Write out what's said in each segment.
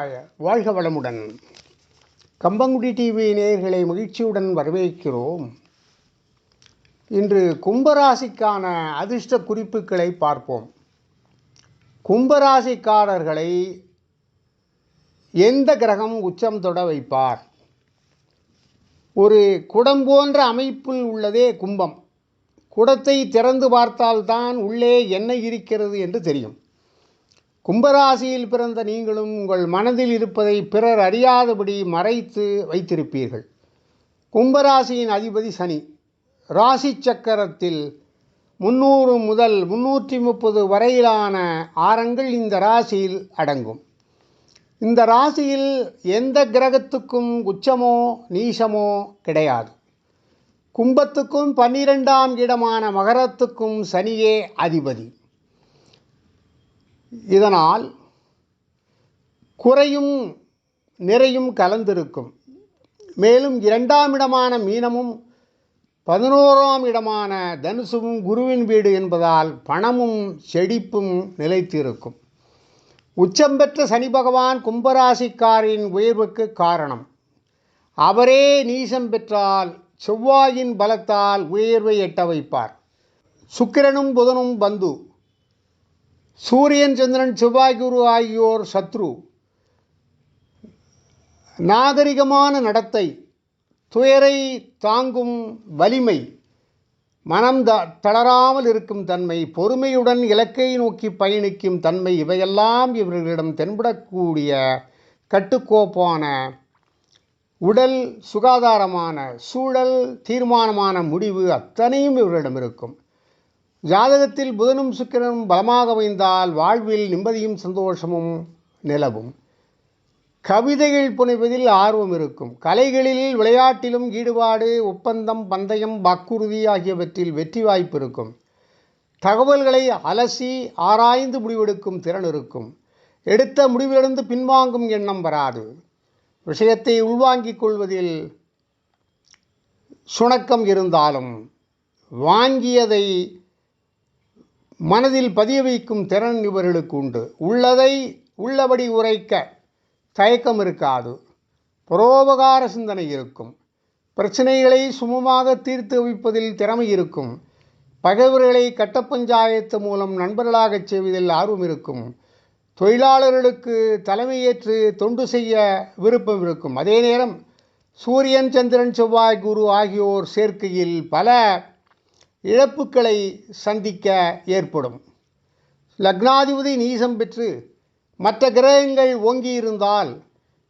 நமச்சிவாய வாழ்க வளமுடன். கம்பங்குடி டிவி நேயர்களை மகிழ்ச்சியுடன் வரவேற்கிறோம். இன்று கும்பராசிக்கான அதிர்ஷ்ட குறிப்புகளை பார்ப்போம். கும்பராசிக்காரர்களை எந்த கிரகம் உச்சம் தொட வைப்பார்? ஒரு குடம் போன்ற அமைப்பில் உள்ளதே கும்பம். குடத்தை திறந்து பார்த்தால்தான் உள்ளே என்ன இருக்கிறது என்று தெரியும். கும்பராசியில் பிறந்த நீங்களும் உங்கள் மனதில் இருப்பதை பிறர் அறியாதபடி மறைத்து வைத்திருப்பீர்கள். கும்பராசியின் அதிபதி சனி ராசி சக்கரத்தில் முந்நூறு முதல் முன்னூற்றி முப்பது வரையிலான ஆரங்கள் இந்த ராசியில் அடங்கும். இந்த ராசியில் எந்த கிரகத்துக்கும் உச்சமோ நீசமோ கிடையாது. கும்பத்துக்கும் பன்னிரெண்டாம் இடமான மகரத்துக்கும் சனியே அதிபதி. இதனால் குறையும் நிறையும் கலந்திருக்கும். மேலும் இரண்டாம் இடமான மீனமும் பதினோராம் இடமான தனுசுவும் குருவின் வீடு என்பதால் பணமும் செழிப்பும் நிலைத்திருக்கும். உச்சம் பெற்ற சனி பகவான் கும்பராசிக்காரின் உயர்வுக்கு காரணம். அவரே நீசம் பெற்றால் செவ்வாயின் பலத்தால் உயர்வை எட்ட வைப்பார். சுக்கிரனும் புதனும் பந்து சூரியன் சந்திரன் செவ்வாய் குரு ஆகியோர் சத்ரு. நாகரிகமான நடத்தை துயரை தாங்கும் வலிமை மனம் த தளராமல் இருக்கும் தன்மை பொறுமையுடன் இலக்கை நோக்கி பயணிக்கும் தன்மை இவையெல்லாம் இவர்களிடம் தென்படக்கூடிய கட்டுக்கோப்பான உடல் சுகாதாரமான சூழல் தீர்மானமான முடிவு அத்தனையும் இவர்களிடம் இருக்கும். ஜாதகத்தில் புதனும் சுக்கிரனும் பலமாக அமைந்தால் வாழ்வில் நிம்மதியும் சந்தோஷமும் நிலவும். கவிதைகள் புனைவதில் ஆர்வம் இருக்கும். கலைகளில் விளையாட்டிலும் ஈடுபாடு ஒப்பந்தம் பந்தயம் வாக்குறுதி ஆகியவற்றில் வெற்றி வாய்ப்பு இருக்கும். தகவல்களை அலசி ஆராய்ந்து முடிவெடுக்கும் திறன் இருக்கும். எடுத்த முடிவிலிருந்து பின்வாங்கும் எண்ணம் வராது. விஷயத்தை உள்வாங்கிக் கொள்வதில் சுணக்கம் இருந்தாலும் வாங்கியதை மனதில் பதிய வைக்கும் திறன் இவர்களுக்கு உண்டு. உள்ளதை உள்ளபடி உரைக்க தயக்கம் இருக்காது. புரோபகார சிந்தனை இருக்கும். பிரச்சனைகளை சுமமாக தீர்த்து வைப்பதில் திறமை இருக்கும். பகைவர்களை கட்ட பஞ்சாயத்து மூலம் நண்பர்களாகச் செய்வதில் ஆர்வம் இருக்கும். தொழிலாளர்களுக்கு தலைமையேற்று தொண்டு செய்ய விருப்பம் இருக்கும். அதே நேரம் சூரியன் சந்திரன் செவ்வாய் குரு ஆகியோர் சேர்க்கையில் பல இழப்புக்களை சந்திக்க ஏற்படும். லக்னாதிபதி நீசம் பெற்று மற்ற கிரகங்கள் ஓங்கியிருந்தால்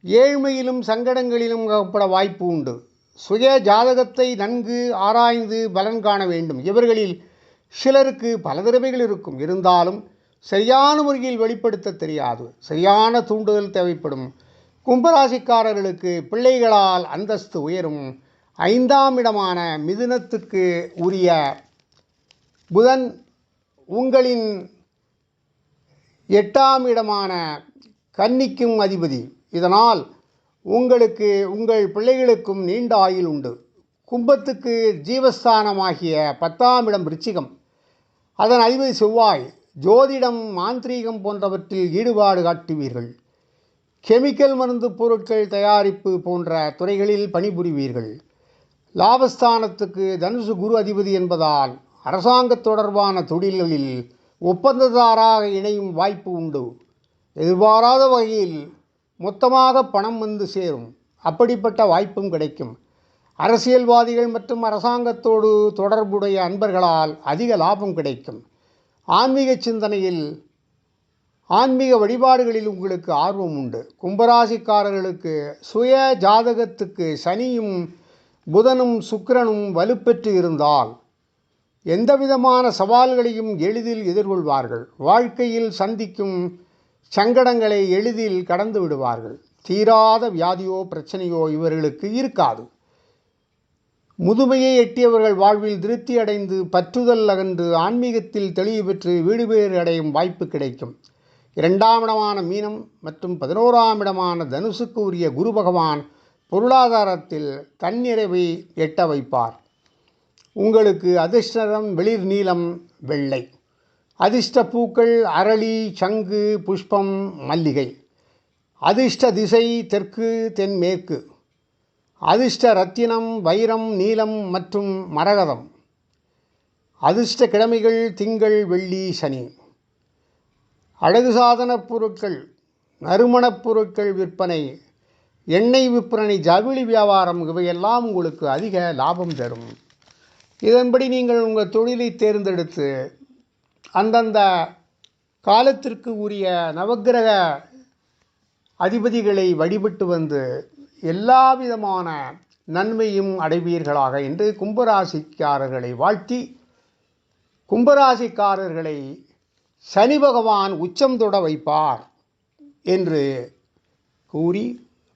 ஏழ்மையிலும் சங்கடங்களிலும் அகப்பட வாய்ப்பு உண்டு. சுய ஜாதகத்தை நன்கு ஆராய்ந்து பலன் காண வேண்டும். இவர்களில் சிலருக்கு பல திறமைகள் இருக்கும். இருந்தாலும் சரியான முறையில் வெளிப்படுத்த தெரியாது. சரியான தூண்டுதல் தேவைப்படும். கும்பராசிக்காரர்களுக்கு பிள்ளைகளால் அந்தஸ்து உயரும். ஐந்தாம் இடமான மிதுனத்துக்கு உரிய புதன் உங்களின் எட்டாம் இடமான கன்னிக்கும் அதிபதி. இதனால் உங்களுக்கு உங்கள் பிள்ளைகளுக்கும் நீண்ட ஆயுள் உண்டு. கும்பத்துக்கு ஜீவஸ்தானமாகிய பத்தாம் இடம் விருச்சிகம். அதன் அதிபதி செவ்வாய் ஜோதிடம் மாந்திரீகம் போன்றவற்றில் ஈடுபாடு காட்டுவீர்கள். கெமிக்கல் மருந்து பொருட்கள் தயாரிப்பு போன்ற துறைகளில் பணிபுரிவீர்கள். லாபஸ்தானத்துக்கு தனுசு குரு அதிபதி என்பதால் அரசாங்க தொடர்பான தொழில்களில் ஒப்பந்ததாராக இணையும் வாய்ப்பு உண்டு. எதிர்பாராத வகையில் மொத்தமாக பணம் வந்து சேரும். அப்படிப்பட்ட வாய்ப்பும் கிடைக்கும். அரசியல்வாதிகள் மற்றும் அரசாங்கத்தோடு தொடர்புடைய அன்பர்களால் அதிக லாபம் கிடைக்கும். ஆன்மீக சிந்தனையில் ஆன்மீக வழிபாடுகளில் உங்களுக்கு ஆர்வம் உண்டு. கும்பராசிக்காரர்களுக்கு சுய ஜாதகத்துக்கு சனியும் புதனும் சுக்கிரனும் வலுப்பெற்று இருந்தால் எந்தவிதமான சவால்களையும் எளிதில் எதிர்கொள்வார்கள். வாழ்க்கையில் சந்திக்கும் சங்கடங்களை எளிதில் கடந்து விடுவார்கள். தீராத வியாதியோ பிரச்சனையோ இவர்களுக்கு இருக்காது. முதுமையை எட்டியவர்கள் வாழ்வில் திருப்தி அடைந்து பற்றுதல் அகன்று ஆன்மீகத்தில் தெளிவு பெற்று வீடு பேறு அடையும் வாய்ப்பு கிடைக்கும். இரண்டாம் இடமான மீனம் மற்றும் பதினோராம் இடமான தனுசுக்கு உரிய குரு பகவான் பொருளாதாரத்தில் தன்னிறைவை எட்ட வைப்பார். உங்களுக்கு அதிர்ஷ்டம் வெளிர் நீலம் வெள்ளை. அதிர்ஷ்ட பூக்கள் அரளி சங்கு புஷ்பம் மல்லிகை. அதிர்ஷ்ட திசை தெற்கு தென்மேற்கு அதிர்ஷ்ட ரத்தினம் வைரம் நீலம் மற்றும் மரகதம். அதிர்ஷ்ட கிழமைகள் திங்கள் வெள்ளி சனி. அழகு சாதனப் பொருட்கள் நறுமணப் பொருட்கள் விற்பனை எண்ணெய் விற்பனை ஜவுளி வியாபாரம் இவையெல்லாம் உங்களுக்கு அதிக லாபம் தரும். இதன்படி நீங்கள் உங்கள் தொழிலை தேர்ந்தெடுத்து அந்தந்த காலத்திற்கு உரிய நவக்கிரக அதிபதிகளை வழிபட்டு வந்து எல்லா விதமான நன்மையும் அடைவீர்களாக என்று கும்பராசிக்காரர்களை வாழ்த்தி கும்பராசிக்காரர்களை சனி பகவான் உச்சம் தொட வைப்பார் என்று கூறி